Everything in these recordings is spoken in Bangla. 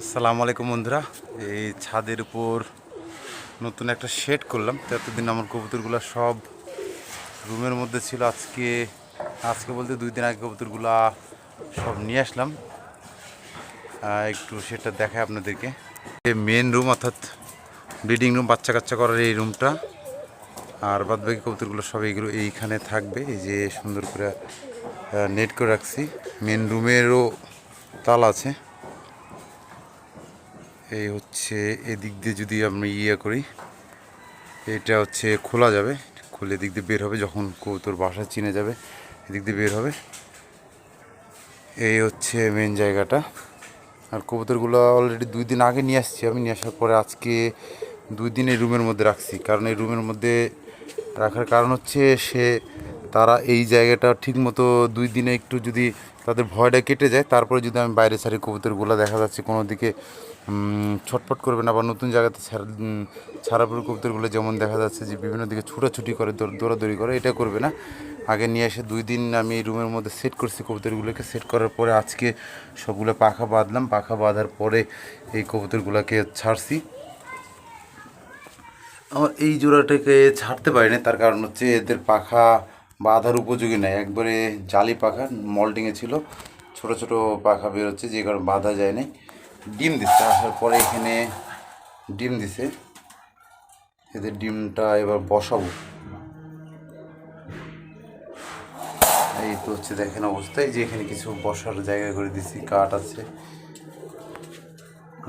আসসালামু আলাইকুম বন্ধুরা। এই ছাদের উপর নতুন একটা শেড করলাম। তো এতদিন আমার কবুতরগুলো সব রুমের মধ্যে ছিল। আজকে আজকে বলতে দুই দিন আগে কবুতরগুলো সব নিয়ে আসলাম। একটু সেটা দেখায় আপনাদেরকে। মেন রুম অর্থাৎ ব্রিডিং রুম বাচ্চা কাচ্চা করার এই রুমটা আর বাদ বাকি কবুতরগুলো সব এইগুলো এইখানে থাকবে। এই যে সুন্দর করে নেট করে রাখছি। মেন রুমেরও তাল আছে। এই হচ্ছে এদিক দিয়ে যদি আমি ইয়ে করি, এটা হচ্ছে খোলা যাবে। খুলে এদিক দিয়ে বের হবে যখন কবুতর বাসা চিনে যাবে, এদিক দিয়ে বের হবে। এই হচ্ছে মেন জায়গাটা। আর কবুতরগুলো অলরেডি দুই দিন আগে নিয়ে আসছি আমি। নিয়ে আসার পরে আজকে দুই দিন এই রুমের মধ্যে রাখছি। কারণ এই রুমের মধ্যে রাখার কারণ হচ্ছে সে তারা এই জায়গাটা ঠিক মতো দুই দিনে একটু যদি তাদের ভয়টা কেটে যায় তারপরে যদি আমি বাইরে ছাড়ি কবুতরগুলো দেখা যাচ্ছে কোনো দিকে ছটফট করবে না বা নতুন জায়গাতে ছাড়- উম, ছাড়ার পর কবুতরগুলো যেমন দেখা যাচ্ছে যে বিভিন্ন দিকে ছুটাছুটি করে দৌড়- দৌড়াদৌড়ি করে এটা করবে না। আগে নিয়ে এসে দুই দিন আমি রুমের মধ্যে সেট করছি কবুতরগুলোকে। সেট করার পরে আজকে সবগুলো পাখা বাঁধলাম। পাখা বাঁধার পরে এই কবুতরগুলোকে ছাড়ছি। আমার এই জোড়াটাকে ছাড়তে পারিনি তার কারণ হচ্ছে এদের পাখা বাঁধার উপযোগী নয় একবারে জালি পাখা, মল্টিংয়ে ছিল। ছোট ছোট পাখা বেরোচ্ছে, যে কারণে বাঁধা যায় নাই। ডিম দিচ্ছে, আসার পরে এখানে ডিম দিছে। এদের ডিমটা এবার বসাবো। এই তো হচ্ছে দেখেন অবস্থায় যে এখানে কিছু বসার জায়গা করে দিছি, কাঠ আছে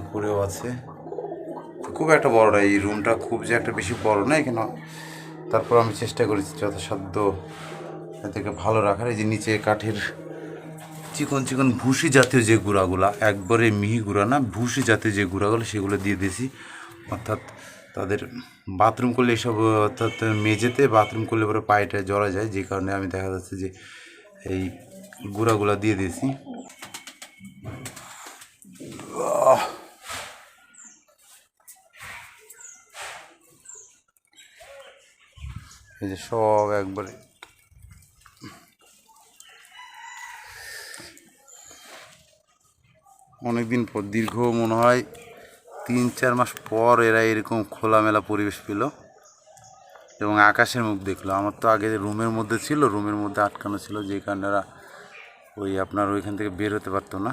উপরেও আছে। খুব একটা বড় এই রুমটা খুব যে একটা বেশি বড় না, এখানে তারপর আমি চেষ্টা করেছি যথাসাধ্য এদেরকে ভালো রাখার। এই যে নিচে কাঠের চিকন চিকন ভুসি জাতীয় যে গুঁড়াগুলা, একবারে মিহি গুঁড়া না, ভুসি জাতীয় যে গুঁড়াগুলো, সেগুলো দিয়ে দিয়েছি। অর্থাৎ তাদের বাথরুম করলে এসব, অর্থাৎ মেঝেতে বাথরুম করলে পরে পায়েটা জড়া যায়, যে কারণে আমি দেখা যাচ্ছে যে এই গুঁড়াগুলা দিয়ে দিয়েছি। এই যে সব একবারে। অনেকদিন পর, দীর্ঘ মনে হয় তিন, চার মাস পর এরা এরকম খোলামেলা পরিবেশ পেল এবং আকাশের মুখ দেখল। আমার তো আগে রুমের মধ্যে ছিল, রুমের মধ্যে আটকানো ছিল, যে কারণে ওই আপনার ওইখান থেকে বের হতে পারতো না।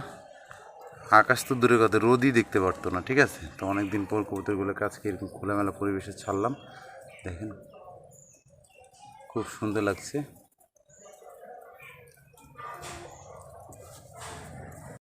আকাশ তো দূরের কথা, রোদই দেখতে পারতো না, ঠিক আছে? তো অনেক দিন পর কবুতরগুলোকে আজকে এরকম খোলামেলা পরিবেশে ছাড়লাম। দেখেন। খুব সুন্দর লাগছে।